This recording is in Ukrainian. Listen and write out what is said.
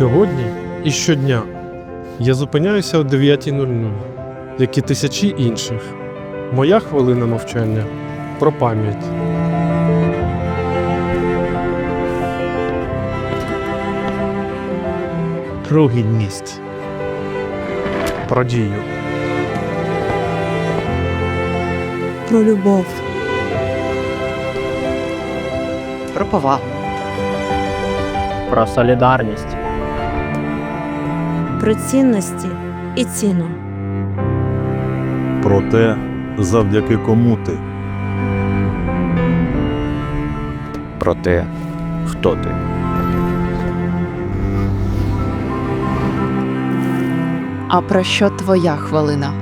Сьогодні і щодня я зупиняюся о 9.00, як і тисячі інших. Моя хвилина мовчання про пам'ять. Про гідність. Про дію. про любов, Про повагу. Про солідарність. Про цінності і ціну, про те, завдяки кому ти. про те, хто ти. А про що твоя хвилина?